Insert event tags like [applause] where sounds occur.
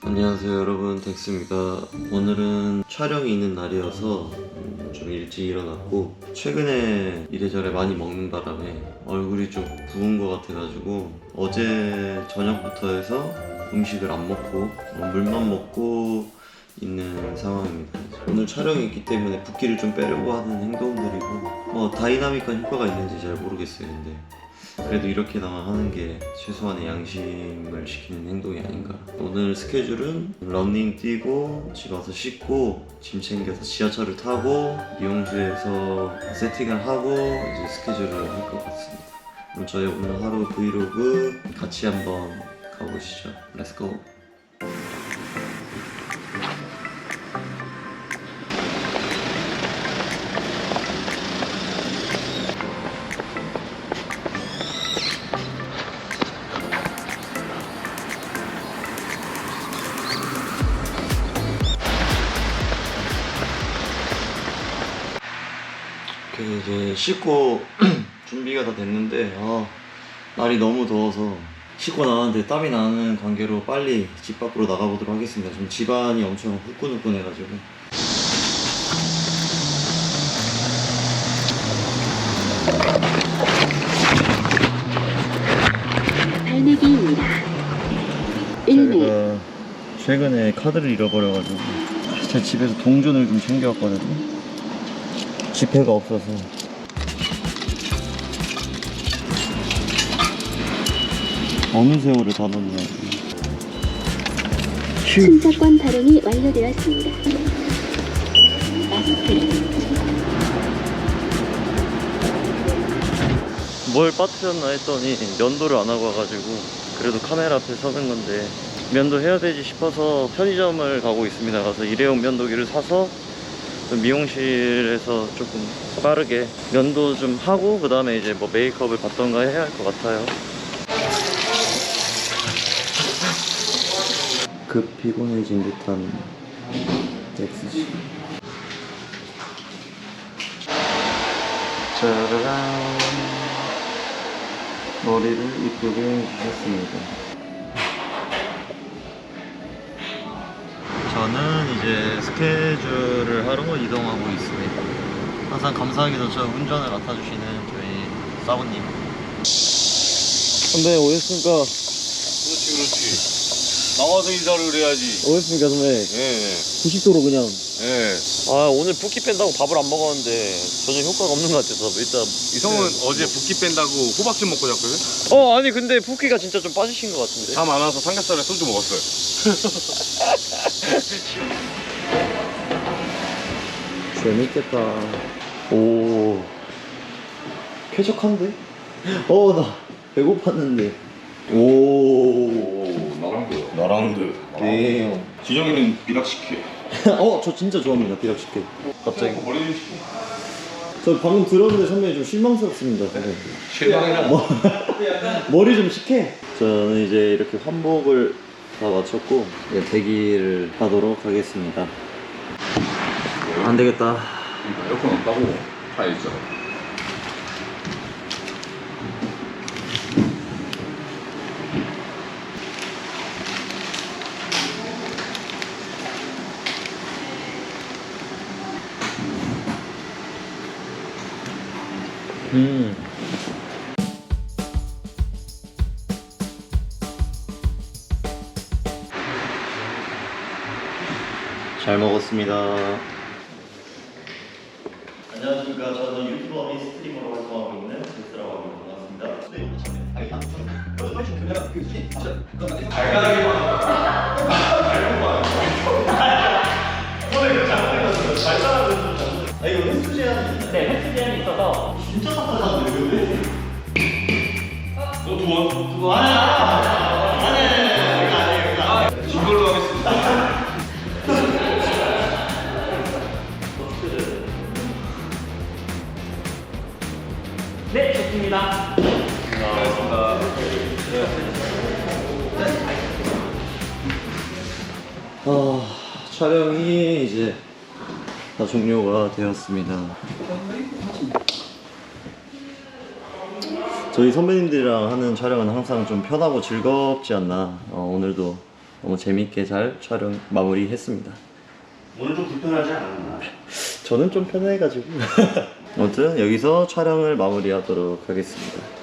안녕하세요 여러분 덱스입니다 오늘은 촬영이 있는 날이어서 음, 좀 일찍 일어났고 최근에 이래저래 많이 먹는 바람에 얼굴이 좀 부은 것 같아가지고 어제 저녁부터 해서 음식을 안 먹고 어, 물만 먹고 있는 상황입니다. 오늘 촬영이 있기 때문에 붓기를 좀 빼려고 하는 행동들이고 뭐 다이나믹한 효과가 있는지 잘 모르겠어요. 근데 그래도 이렇게나마 하는 게 최소한의 양심을 지키는 행동이 아닌가. 오늘 스케줄은 러닝 뛰고 집 와서 씻고 짐 챙겨서 지하철을 타고 미용실에서 세팅을 하고 이제 스케줄을 할 것 같습니다. 그럼 저희 오늘 하루 브이로그 같이 한번 가보시죠. 렛츠고. 이제 씻고 [clears throat] 준비가 다 됐는데 아, 날이 너무 더워서 씻고 나왔는데 땀이 나는 관계로 빨리 집 밖으로 나가보도록 하겠습니다. 지금 집안이 엄청 후끈후끈해가지고 발매기입니다. 1매, 제가 최근에 카드를 잃어버려가지고 제 집에서 동전을 좀 챙겨왔거든요. 지폐가 없어서 어느 세월을 다 넣냐. 휴. 승차권 발행이 완료되었습니다. 뭘 빠뜨렸나 했더니 면도를 안 하고 와가지고 그래도 카메라 앞에 서는 건데 면도 해야 되지 싶어서 편의점을 가고 있습니다. 가서 일회용 면도기를 사서 좀 미용실에서 조금 빠르게 면도 좀 하고 그 다음에 이제 뭐 메이크업을 받던가 해야 할 것 같아요. 급 피곤해진 듯한 엑스지. 짜라란. 머리를 이쁘게 해주셨습니다. 저는 이제 스케줄을 하러 이동하고 있습니다. 항상 감사하게도 저 운전을 맡아주시는 저희 사부님. 선배 오셨습니까? 그렇지 그렇지 나와서 인사를 해야지 오셨습니까 선배? 예 90도로 그냥. 예. 아 오늘 붓기 뺀다고 밥을 안 먹었는데 전혀 효과가 없는 것 같아서 일단. 이성은 어제 붓기 뺀다고 호박즙 먹고 잤거든? 어 아니 근데 붓기가 진짜 좀 빠지신 것 같은데. 잠 안 와서 삼겹살에 소주 먹었어요 [laughs] 재밌겠다. 오. 쾌적한데? 어, 나 배고팠는데. 오. 오 나랑도 네. 지정이는 비락시켜 [laughs] 어, 저 진짜 좋아합니다. 비락식혜. 갑자기. 버리는 시켜 저 방금 들었는데 선배님 좀 실망스럽습니다. 선배님. 실망이라 뭐, [laughs] 머리 좀 식혜. 저는 이제 이렇게 환복을 다 마쳤고, 이제 대기를 하도록 하겠습니다. 안 되겠다. 에어컨 없다고 차에 있어 음. 잘 먹었습니다. 안녕하십니까. 저는 유튜버 및 스트리머로 활동하고 있는 제스라고 합니다. 반갑습니다. 아 그거 아니야. 아니 아니 아니 이거 아니에요. 이걸로 하겠습니다 네, 좋습니다. 아, 촬영이 이제 다 종료가 되었습니다. 저희 선배님들이랑 하는 촬영은 항상 좀 편하고 즐겁지 않나. 어, 오늘도 너무 재밌게 잘 촬영 마무리했습니다. 오늘 좀 불편하지 않았나? 저는 좀 편해가지고 [laughs] 아무튼 여기서 촬영을 마무리하도록 하겠습니다.